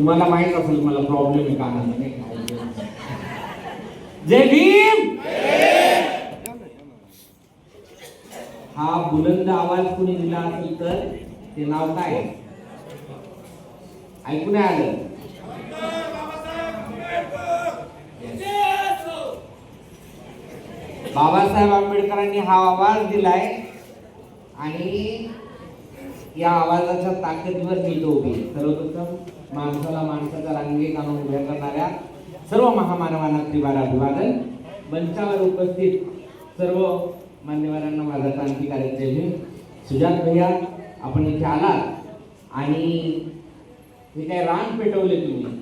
तुम्हाला माहीत असेल मला प्रॉब्लेम आहे कानाचा नाही का? जय भीम हा बुलंद आवाज कुणी दिला असेल तर ते नाव काय आहे? ऐकून आलं बाबासाहेब आंबेडकरांनी हा आवाज दिलाय आणि या आवाजाच्या ताकदीवर मी तो उभी सर्वप्रथम माणसाला माणसाच्या रांगेत आणून उभ्या करणाऱ्या सर्व महामानवांना त्रिवार अभिवादन. मंचावर उपस्थित सर्व मान्यवरांना माझा क्रांतिकारक जय सुजात भैया आपण इथे आलात. आणि हे काय रान पेटवले तुम्ही?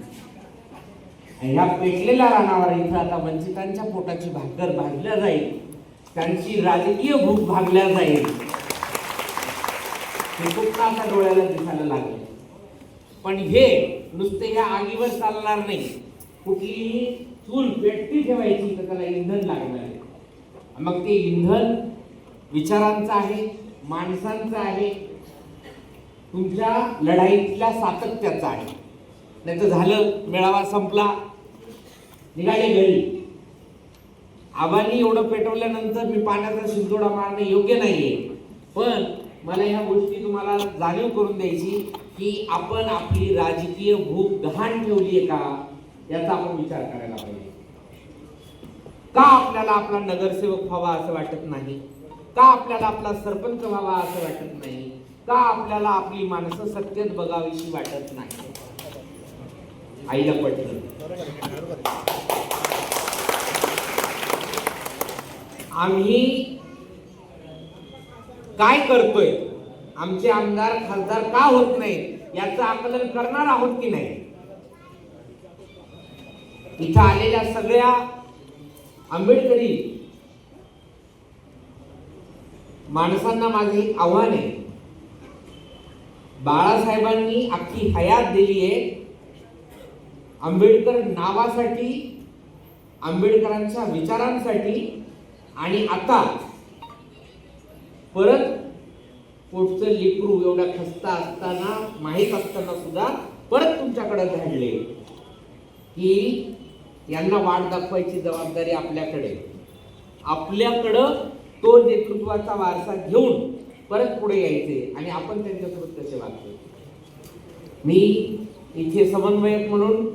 ह्या पेटलेल्या रानावर इथं आता वंचितांच्या पोटाची भाकर भाजल्या जाईल. त्यांची राजकीय भूक भागल्या जाईल. हे स्वप्न आता डोळ्याला दिसायला लागले. पण हे नुसते या आगीवर चालणार नाही. कुठलीही चूल पेटती ठेवायची तर त्याला इंधन लागणार आहे. मग ते इंधन विचारांचं आहे माणसांचं आहे तुमच्या लढाईतल्या सातत्याचं आहे. नाही तर झालं मेळावा संपला निघाले घरी. आव्हानी एवढं पेटवल्यानंतर मी पाण्याचा शिंतोडा मारणं योग्य नाहीये. पण मला ह्या गोष्टी तुम्हाला जाणीव करून द्यायची की आपण आपली राजकीय भूक गहाण ठेवली आहे का? याचा आपण विचार करायला पाहिजे. का आपल्याला आपला नगरसेवक व्हावा असं वाटत नाही? का आपल्याला आपला सरपंच व्हावा असं वाटत नाही? का आपल्याला आपली माणसं सत्तेत बघावीशी वाटत नाही? आईला पटलं. आम्ही काय करतोय? आमचे आमदार खासदार का होत नाही याचं आकलन करणार आहोत की नाही? इथं आलेल्या सगळ्या आंबेडकरी माणसांना माझे एक आव्हान आहे. बाळासाहेबांनी अख्खी हयात दिली आहे. आंबेडकर नावासाठी आंबेडकरांच्या विचारांसाठी आणि आता परत पोटचं लिपरू एवढा खस्ता असताना माहीत असताना सुद्धा परत तुमच्याकडे धाडले की यांना वाट दाखवायची जबाबदारी आपल्याकडे. आपल्याकडं तो नेतृत्वाचा वारसा घेऊन परत पुढे यायचे आणि आपण त्यांच्यासोबत कसे वागतो. मी इथे समन्वयक म्हणून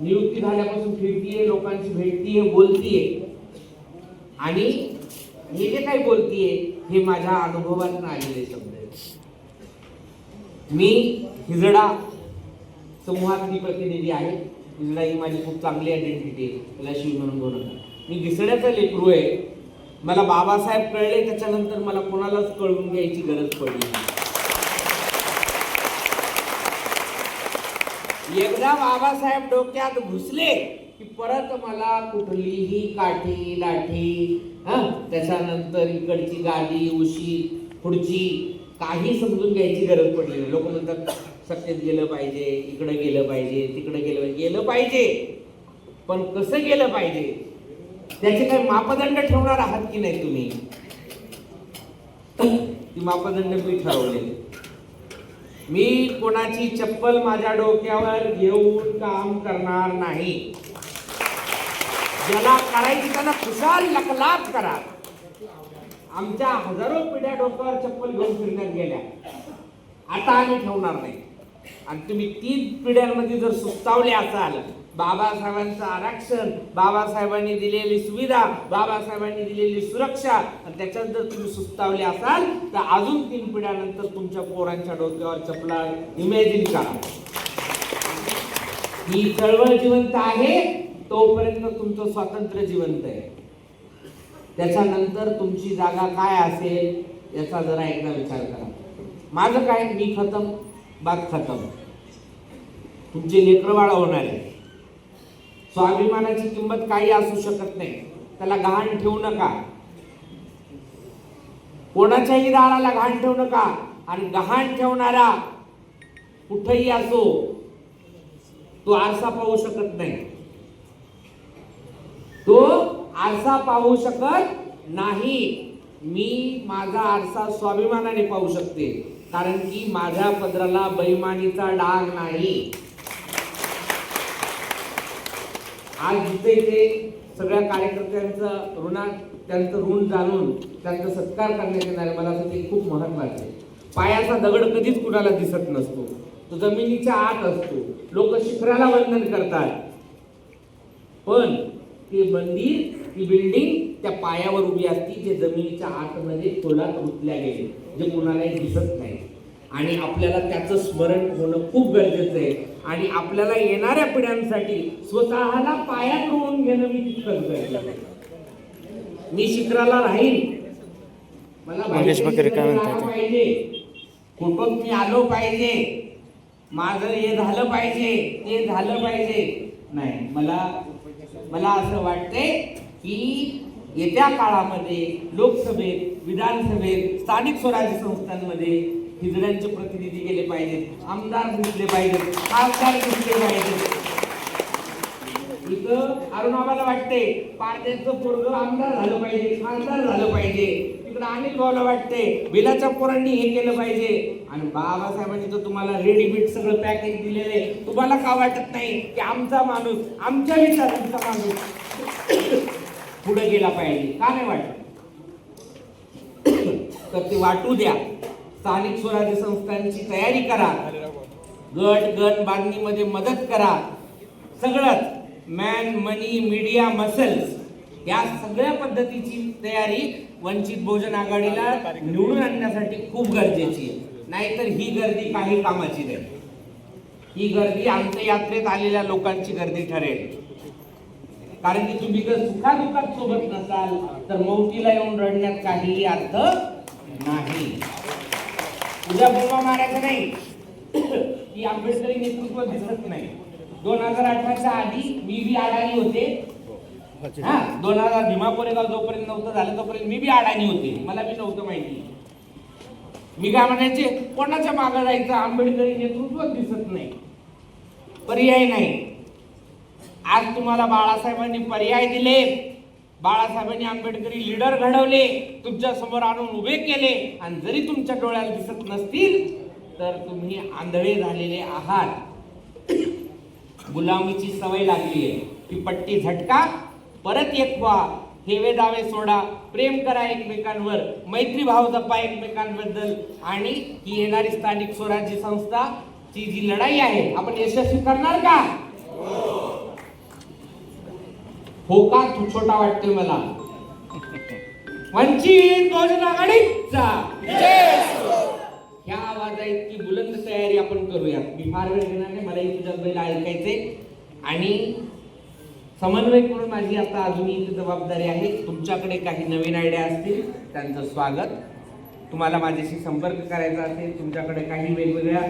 नियुक्ती झाल्यापासून फिरतीये लोकांशी भेटतीये बोलतीये. आणि मी जे काही बोलतीये हे माझ्या अनुभवातून आलेले शब्द आहेत. मी हिजडा समूहातली प्रतिनिधी आहे. हिजडा ही माझी खूप चांगली आयडेंटिटी आहे. त्याला शिव म्हणून बोलू मी घिसड्याचा लेकरू आहे. मला बाबासाहेब कळले त्याच्यानंतर मला कोणालाच कळवून घ्यायची गरज पडली एकदा बाबासाहेब डोक्यात घुसले की परत मला कुठलीही काठी लाठी हा? त्याच्यानंतर इकडची गाडी उशी खुर्ची काही समजून घ्यायची गरज पडली नाही. लोक म्हणतात सत्तेत गेलं पाहिजे इकडं गेलं पाहिजे तिकडे गेलं पाहिजे. गेलं पाहिजे. पण कसं गेलं पाहिजे? त्याचे काही मापदंड ठेवणार आहात की नाही तुम्ही? ती मापदंड मी ठरवले. मी कोणाची चप्पल माझ्या डोक्यावर घेऊन काम करणार नाही. ज्याला करायची त्यांना खुशाल लकलाप करा. आमच्या हजारो पिढ्या डोक्यावर चप्पल घेऊन फिरण्यात गेल्या. आता आम्ही ठेवणार नाही. आणि तुम्ही तीन पिढ्यांमध्ये जर सुस्तावले असाल बाबासाहेबांचं आरक्षण बाबासाहेबांनी दिलेली सुविधा बाबासाहेबांनी दिलेली सुरक्षा आणि त्याच्यात जर तुम्ही सुस्तावले असाल तर अजून तीन पिढ्यानंतर तुमच्या पोरांच्या डोक्यावर चपला इमॅजिन करा. ही चळवळ जिवंत आहे. तोपर्यंत तुमचं स्वातंत्र्य जिवंत आहे. त्याच्यानंतर तुमची जागा काय असेल याचा जरा एकदा विचार करा. माझं काय मी खतम बाग खतम. तुमची लेकरवाळ होणार आहे. स्वाभिमानाची किंमत काही असू शकत नाही. त्याला गहाण ठेवू नका. कोणाच्याही दाराला घाण ठेवू नका. आणि गहाण ठेवणारा कुठेही असो तो आरसा पाहू शकत नाही. तो आरसा पाहू शकत नाही. मी माझा आरसा स्वाभिमानाने पाहू शकते कारण की माझ्या पदराला बैमानीचा डाग नाही. आज जिथे इथे सगळ्या कार्यकर्त्यांचं ऋणा त्यांचं ऋण जाणून त्यांचा सत्कार करण्यात येणार आहे. मला असं ते खूप महत्वाचं आहे. पायाचा दगड कधीच कुणाला दिसत नसतो. तो जमिनीच्या आत असतो. लोक शिखराला वंदन करतात. पण ते मंदिर ती बिल्डिंग त्या पायावर उभी असती जे जमिनीच्या आतमध्ये खोलात रुतल्या गेले. जे कुणालाही दिसत नाही. आणि आपल्याला त्याचं स्मरण होणं खूप गरजेचं आहे. आणि आपल्याला येणाऱ्या पिढ्यांसाठी स्वतःला पायात रोवून घेणं मी तितकंच गरजेचं आहे. मी शिखराला राहील मला पाहिजे. कुठं मी आलो पाहिजे. माझं हे झालं पाहिजे. ते झालं पाहिजे. नाही मला मला असं वाटते की येत्या काळामध्ये लोकसभेत विधानसभेत स्थानिक स्वराज्य संस्थांमध्ये हिजड्यांचे प्रतिनिधी गेले पाहिजेत आमदार दिसले पाहिजेत खासदार दिसले पाहिजेत. इथं अरुणाबाला वाटते पारदेचं पोरग आमदार झालं पाहिजे खासदार झालं पाहिजे. तिकडं अनिल भाऊला वाटते बिलाच्या पोरांनी हे केलं पाहिजे. आणि बाबासाहेबांनी तर तुम्हाला रेडीमेड सगळं पॅकेज दिलेले तुम्हाला का वाटत नाही की आमचा माणूस आमच्या विचारांचा माणूस पुढे गेला पाहिजे? का नाही वाटत? तर ते वाटू द्या. स्थानिक स्वराज्य संस्थांची तयारी करा. गट गट बांधणीमध्ये मदत करा. सगळंच. मॅन मनी मीडिया मसल्स या सगळ्या पद्धतीची तयारी वंचित बहुजन आघाडीला निवडून आणण्यासाठी खूप गरजेची आहे. नाहीतर ही गर्दी काही कामाची नाही. ही गर्दी अंत्ययात्रेत आलेल्या लोकांची गर्दी ठरेल. कारण की तुम्ही जर सुखादुखात सोबत नसाल तर मौतीला येऊन रडण्यात काहीही अर्थ नाही. उद्या बोंबा मारायचा नाही. की आंबेडकरी नेतृत्व दिसत नाही. दोन हजार अठराच्या आधी मी बी अडाणी होते. हा दोन हजार भीमा कोरेगाव जोपर्यंत नव्हतं झालं तोपर्यंत मी बी अडाणी होते. मला बी नव्हतं माहिती. मी काय म्हणायचे कोणाच्या मागं जायचं? आंबेडकरी नेतृत्व दिसत नाही. पर्याय नाही. आज तुम्हाला बाळासाहेबांनी पर्याय दिले. बाळासाहेबांनी आंबेडकरी लीडर घडवले तुमच्यासमोर आणून उभे केले. आणि जरी तुमच्या डोळ्याला दिसत नसतील तर तुम्ही आंधळे झालेले आहात. गुलामीची सवय लागली आहे. ती पट्टी झटका परत एक व्हा. हेवे दावे सोडा. प्रेम करा एकमेकांवर. मैत्री भाव जपा एकमेकांबद्दल. आणि ही येणारी स्थानिक स्वराज्य संस्था ची जी लढाई आहे आपण यशस्वी करणार का? हो का? तू छोटा वाटतोय मला. वंचित बहुजन आघाडीचा ह्या आवाजा इतकी बुलंद तयारी आपण करूया मी फार वेळ घेणार नाही मलाही तुझ्या बैल ऐकायचे आणि समन्वयक म्हणून माझी आता अजूनही इथे जबाबदारी आहे. तुमच्याकडे काही नवीन आयडिया असतील त्यांचं स्वागत. तुम्हाला माझ्याशी संपर्क करायचा असेल तुमच्याकडे काही वेगवेगळ्या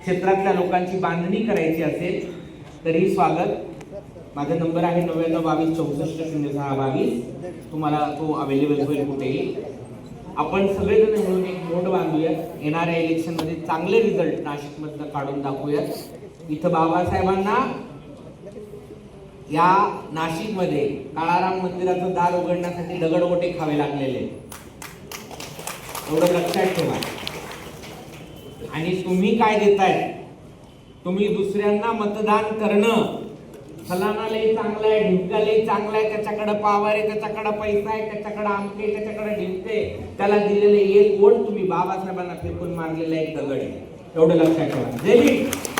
क्षेत्रातल्या लोकांची बांधणी करायची असेल तरी स्वागत. माझा नंबर आहे नव्याण्णव बावीस चौसष्ट शून्य सहा बावीस. तुम्हाला तो अवेलेबल होईल कुठेही. आपण सगळेजण मिळून एक मोड बांधूया येणाऱ्या इलेक्शनमध्ये चांगले रिझल्ट नाशिकमधनं काढून दाखवूयात. इथं बाबासाहेबांना या नाशिकमध्ये काळाराम मंदिराचं दार उघडण्यासाठी दगडगोटे खावे लागलेले एवढं लक्षात ठेवा. आणि तुम्ही काय देताय तुम्ही दुसऱ्यांना मतदान करणं फलाना लय चांगला आहे ढिमका लय चांगला आहे त्याच्याकडे पावर आहे त्याच्याकडे पैसा आहे त्याच्याकडे आमके त्याच्याकडे ढिमके. त्याला दिलेले एक कोण? तुम्ही बाबासाहेबांना फेकून मारलेला एक दगड आहे. एवढं लक्षात ठेवा.